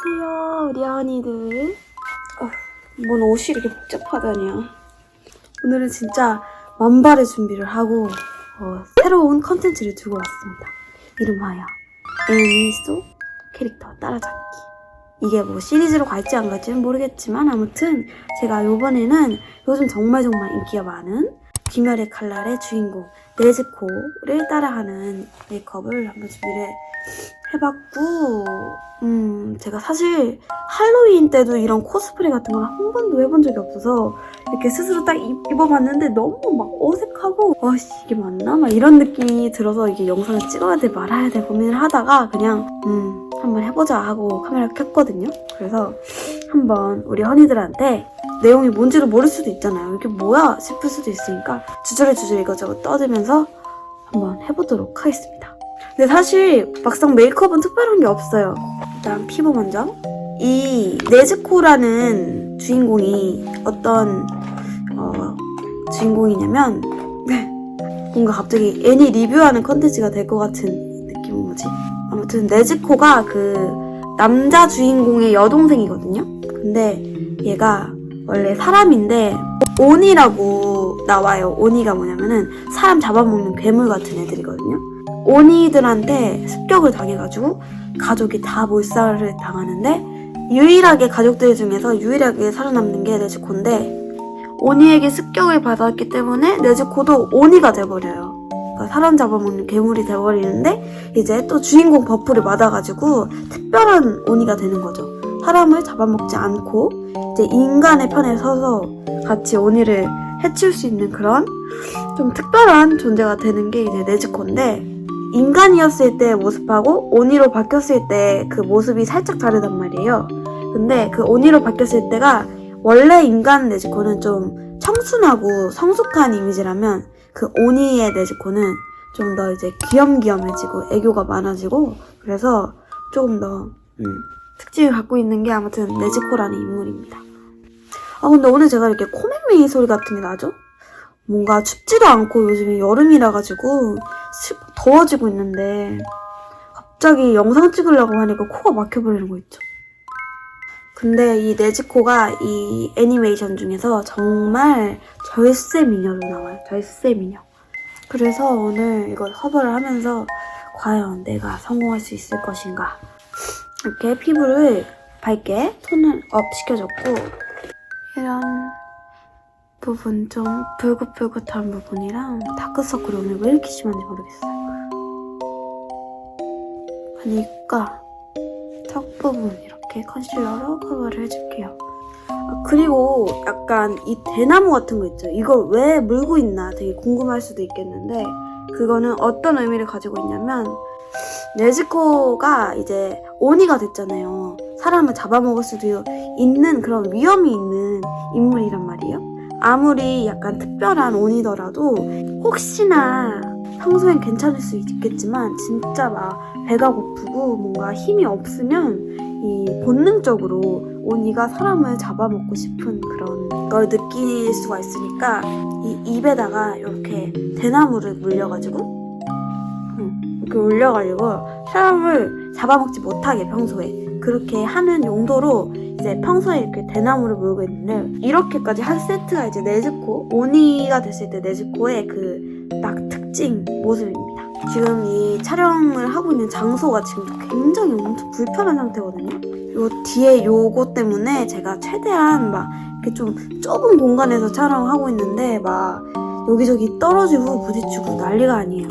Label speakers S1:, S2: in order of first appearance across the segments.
S1: 안녕하세요, 우리 언니들. 어, 뭔 옷이 이렇게 복잡하다니요. 오늘은 진짜 만발의 준비를 하고 어, 새로운 컨텐츠를 두고 왔습니다. 이름하여 애니소 캐릭터 따라잡기. 이게 뭐 시리즈로 갈지 안 갈지는 모르겠지만 아무튼 제가 요번에는 요즘 정말 정말 인기가 많은 귀멸의 칼날의 주인공 네즈코를 따라하는 메이크업을 한번 준비를 해봤고 음 제가 사실 할로윈 때도 이런 코스프레 같은 걸 한 번도 해본 적이 없어서 이렇게 스스로 딱 입, 입어봤는데 너무 막 어색하고 아씨 이게 맞나? 막 이런 느낌이 들어서 이게 영상을 찍어야 돼 말아야 돼 고민을 하다가 그냥 음 한번 해보자 하고 카메라를 켰거든요. 그래서 한번 우리 허니들한테 내용이 뭔지도 모를 수도 있잖아요. 이게 뭐야? 싶을 수도 있으니까 주저리 주저리 이것저것 떠들면서 한번 해보도록 하겠습니다 근데 사실 막상 메이크업은 특별한 게 없어요 일단 피부 먼저 이 네즈코라는 주인공이 어떤 어, 주인공이냐면 뭔가 갑자기 애니 리뷰하는 컨텐츠가 될 것 같은 느낌은 뭐지? 아무튼 네즈코가 그 남자 주인공의 여동생이거든요. 근데 얘가 원래 사람인데 오니라고 나와요. 오니가 뭐냐면은 사람 잡아먹는 괴물 같은 애들이거든요. 오니들한테 습격을 당해가지고 가족이 다 몰살을 당하는데 유일하게 가족들 중에서 유일하게 살아남는 게 네즈코인데 오니에게 습격을 받았기 때문에 네즈코도 오니가 돼버려요. 그러니까 사람 잡아먹는 괴물이 돼버리는데 이제 또 주인공 버프를 받아가지고 특별한 오니가 되는 거죠. 사람을 잡아먹지 않고 이제 인간의 편에 서서 같이 오니를 해칠 수 있는 그런 좀 특별한 존재가 되는 게 이제 네즈코인데 인간이었을 때 모습하고 오니로 바뀌었을 때 그 모습이 살짝 다르단 말이에요. 근데 그 오니로 바뀌었을 때가 원래 인간 네즈코는 좀 청순하고 성숙한 이미지라면 그 오니의 네즈코는 좀 더 이제 귀염귀염해지고 애교가 많아지고 그래서 조금 더 음, 특징을 갖고 있는 게 아무튼 네즈코라는 인물입니다. 아 근데 오늘 제가 이렇게 코맹맹이 소리 같은 게 나죠? 뭔가 춥지도 않고 요즘에 여름이라 가지고 습- 더워지고 있는데 갑자기 영상 찍으려고 하니까 코가 막혀버리는 거 있죠. 근데 이 네즈코가 이 애니메이션 중에서 정말 절세 미녀로 나와요. 절세 미녀. 그래서 오늘 이걸 커버를 하면서 과연 내가 성공할 수 있을 것인가. 이렇게 피부를 밝게 톤을 업 시켜줬고 이런 부분 좀 붉긋붉긋한 부분이랑 다크서클이 오늘 왜 이렇게 심한지 모르겠어요. 그러니까 턱 부분 이렇게 컨실러로 커버를 해줄게요. 아, 그리고 약간 이 대나무 같은 거 있죠. 이걸 왜 물고 있나 되게 궁금할 수도 있겠는데 그거는 어떤 의미를 가지고 있냐면 네즈코가 이제 오니가 됐잖아요. 사람을 잡아먹을 수도 있는 그런 위험이 있는 인물이란 말이에요. 아무리 약간 특별한 온이더라도 혹시나 평소엔 괜찮을 수 있겠지만 진짜 막 배가 고프고 뭔가 힘이 없으면 이 본능적으로 온이가 사람을 잡아먹고 싶은 그런 걸 느낄 수가 있으니까 이 입에다가 이렇게 대나무를 물려가지고 응, 이렇게 올려가지고 사람을 잡아먹지 못하게 평소에 그렇게 하는 용도로 이제 평소에 이렇게 대나무를 물고 있는데 이렇게까지 한 세트가 이제 네즈코 오니가 됐을 때 네즈코의 그 딱 특징 모습입니다. 지금 이 촬영을 하고 있는 장소가 지금 굉장히 엄청 불편한 상태거든요. 요 뒤에 요거 때문에 제가 최대한 막 이렇게 좀 좁은 공간에서 촬영을 하고 있는데 막 여기저기 떨어지고 부딪히고 난리가 아니에요.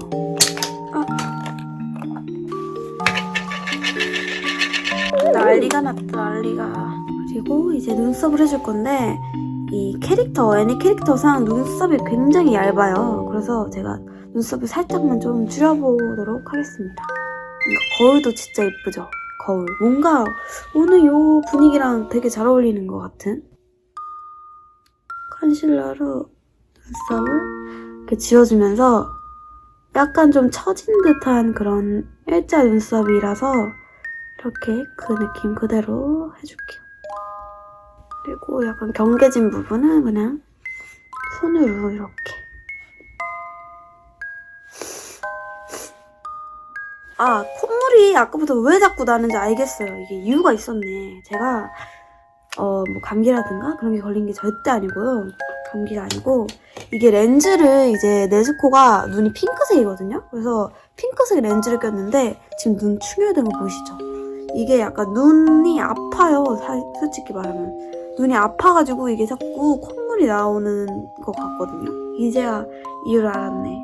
S1: 난리가 났다 난리가. 그리고 이제 눈썹을 해줄 건데 이 캐릭터 애니 캐릭터상 눈썹이 굉장히 얇아요. 그래서 제가 눈썹을 살짝만 좀 줄여보도록 하겠습니다. 이거 거울도 진짜 예쁘죠? 거울. 뭔가 오늘 요 분위기랑 되게 잘 어울리는 것 같은? 컨실러로 눈썹을 이렇게 지워주면서 약간 좀 처진 듯한 그런 일자 눈썹이라서 이렇게 그 느낌 그대로 해줄게요. 그리고 약간 경계진 부분은 그냥 손으로 이렇게 아 콧물이 아까부터 왜 자꾸 나는지 알겠어요. 이게 이유가 있었네. 제가 어 뭐 감기라든가 그런 게 걸린 게 절대 아니고요. 감기가 아니고 이게 렌즈를 이제 네즈코가 눈이 핑크색이거든요. 그래서 핑크색 렌즈를 꼈는데 지금 눈 충혈된 거 보이시죠? 이게 약간 눈이 아파요. 사- 솔직히 말하면 눈이 아파가지고 이게 자꾸 콧물이 나오는 것 같거든요. 이제야 이유를 알았네.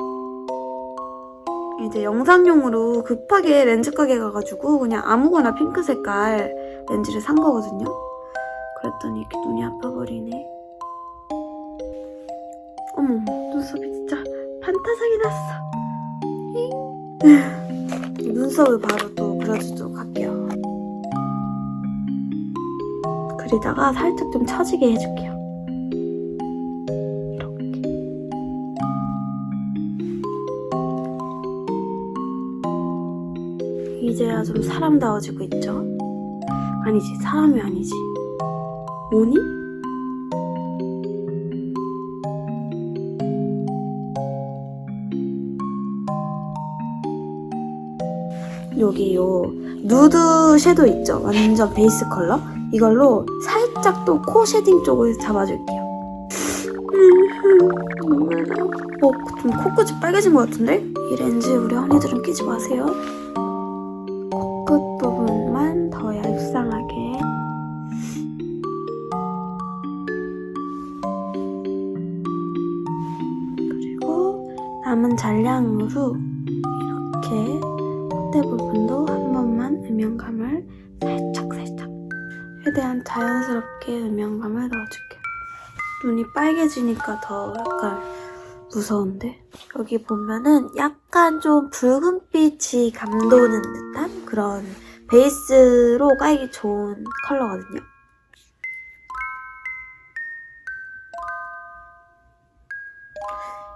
S1: 이제 영상용으로 급하게 렌즈 가게 가가지고 그냥 아무거나 핑크 색깔 렌즈를 산 거거든요. 그랬더니 이렇게 눈이 아파버리네. 어머, 눈썹이 진짜 판타삭이 났어. 히. 눈썹을 바로 또 그려주도록 할게요. 그리다가 살짝 좀 처지게 해줄게요. 이렇게. 이제야 좀 사람다워지고 있죠? 아니지, 사람이 아니지. 오니? 여기 요 누드 섀도우 있죠? 완전 베이스 컬러? 이걸로 살짝 또 코 쉐딩 쪽을 잡아줄게요. 어, 좀 코끝이 빨개진 것 같은데? 이 렌즈 우리 언니들은 끼지 마세요. 최대한 자연스럽게 음영감을 넣어줄게요. 눈이 빨개지니까 더 약간 무서운데 여기 보면은 약간 좀 붉은빛이 감도는 듯한 그런 베이스로 깔기 좋은 컬러거든요.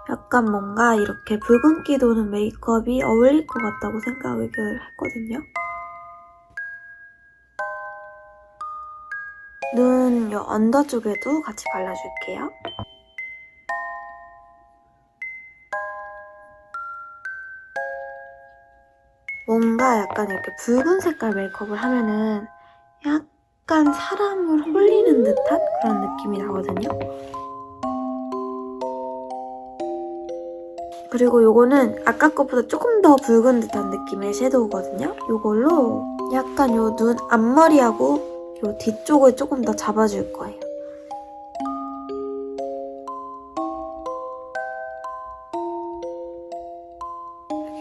S1: 약간 뭔가 이렇게 붉은기 도는 메이크업이 어울릴 것 같다고 생각을 했거든요. 눈 요 언더 쪽에도 같이 발라줄게요. 뭔가 약간 이렇게 붉은 색깔 메이크업을 하면은 약간 사람을 홀리는 듯한 그런 느낌이 나거든요. 그리고 요거는 아까 것보다 조금 더 붉은 듯한 느낌의 섀도우거든요. 요걸로 약간 요 눈 앞머리하고 요 뒤쪽을 조금 더 잡아줄 거예요.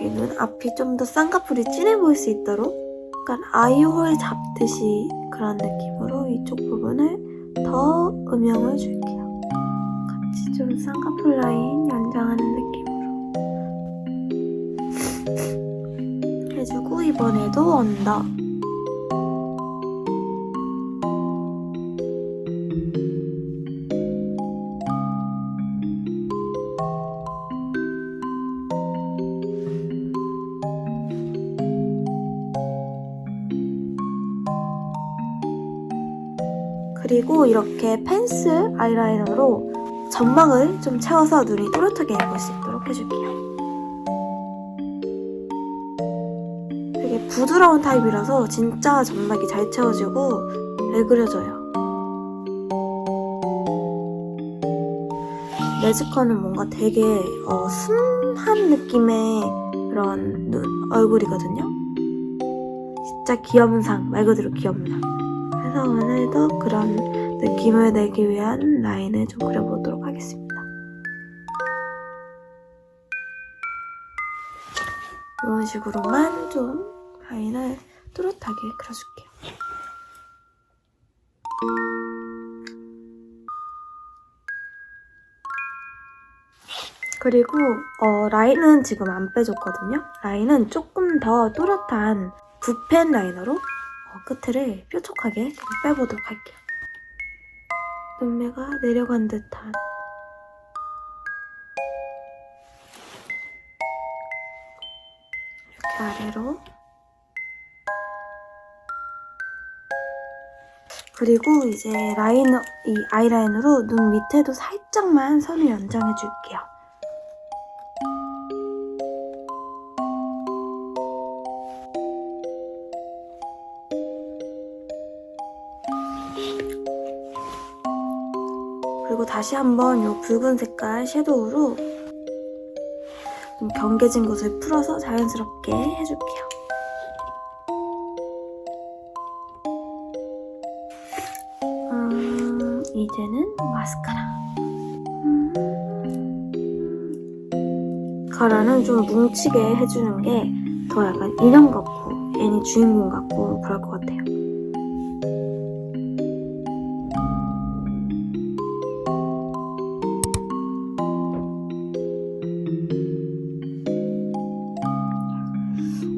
S1: 여기 눈 앞이 좀 더 쌍꺼풀이 진해 보일 수 있도록 약간 아이홀 잡듯이 그런 느낌으로 이쪽 부분을 더 음영을 줄게요. 같이 좀 쌍꺼풀 라인 연장하는 느낌으로 해주고 이번에도 언더 그리고 이렇게 펜슬 아이라이너로 점막을 좀 채워서 눈이 또렷하게 보일 수 있도록 해줄게요. 되게 부드러운 타입이라서 진짜 점막이 잘 채워지고 잘 그려져요. 레즈커는 뭔가 되게 어, 순한 느낌의 그런 눈, 얼굴이거든요. 진짜 귀염상, 말 그대로 귀염상. 그래서 오늘도 그런 느낌을 내기 위한 라인을 좀 그려보도록 하겠습니다. 이런 식으로만 좀 라인을 또렷하게 그려줄게요. 그리고 어, 라인은 지금 안 빼줬거든요. 라인은 조금 더 또렷한 붓펜 라이너로 어, 끝을 뾰족하게 좀 빼보도록 할게요. 눈매가 내려간 듯한 이렇게 아래로 그리고 이제 라이너 이 아이라인으로 눈 밑에도 살짝만 선을 연장해 줄게요. 다시 한번 이 붉은 색깔 섀도우로 좀 경계진 곳을 풀어서 자연스럽게 해줄게요. 음, 이제는 마스카라. 음. 가라는 좀 뭉치게 해주는 게 더 약간 인형 같고 애니 주인공 같고 그럴 것 같아요.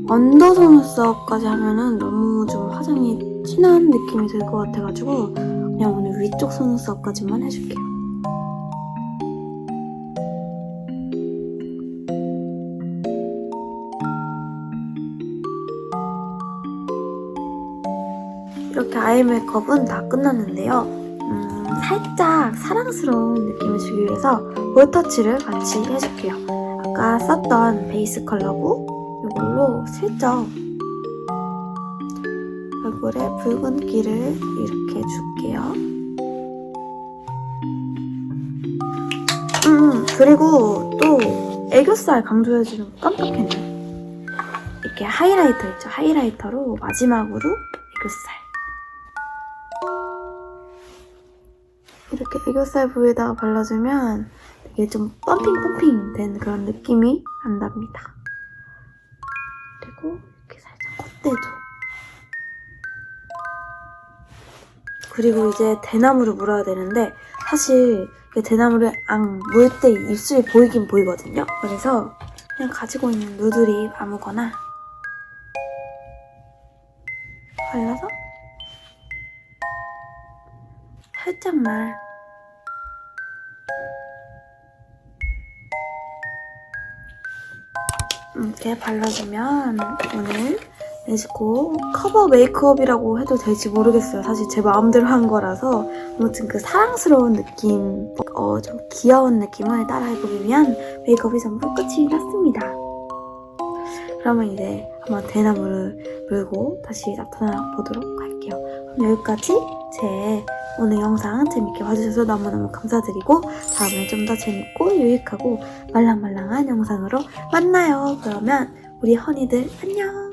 S1: 언더 속눈썹까지 하면은 너무 좀 화장이 진한 느낌이 들 것 같아가지고 그냥 오늘 위쪽 속눈썹까지만 해줄게요. 이렇게 아이 메이크업은 다 끝났는데요. 음, 살짝 사랑스러운 느낌을 주기 위해서 볼 터치를 같이 해줄게요. 아까 썼던 베이스 컬러고 이걸로 슬쩍 얼굴에 붉은기를 이렇게 줄게요. 음, 그리고 또 애교살 강조해주는 거 깜빡했네. 이렇게 하이라이터 있죠? 하이라이터로 마지막으로 애교살. 이렇게 애교살 부위에다가 발라주면 되게 좀 펌핑 펌핑 된 그런 느낌이 난답니다. 그리고 이렇게 살짝 콧대도. 그리고 이제 대나무를 물어야 되는데 사실 이 대나무를 앙 물 때 입술이 보이긴 보이거든요. 그래서 그냥 가지고 있는 누드립 아무거나 발라서 살짝만 이렇게 발라주면 오늘 네즈코 커버 메이크업이라고 해도 될지 모르겠어요. 사실 제 마음대로 한 거라서 아무튼 그 사랑스러운 느낌, 어, 좀 귀여운 느낌을 따라해보기 위한 메이크업이 전부 끝이 났습니다. 그러면 이제 한번 대나무를 물고 다시 나타나 보도록 할게요. 그럼 여기까지 제 오늘 영상 재밌게 봐주셔서 너무너무 감사드리고 다음에 좀 더 재밌고 유익하고 말랑말랑한 영상으로 만나요. 그러면 우리 허니들 안녕!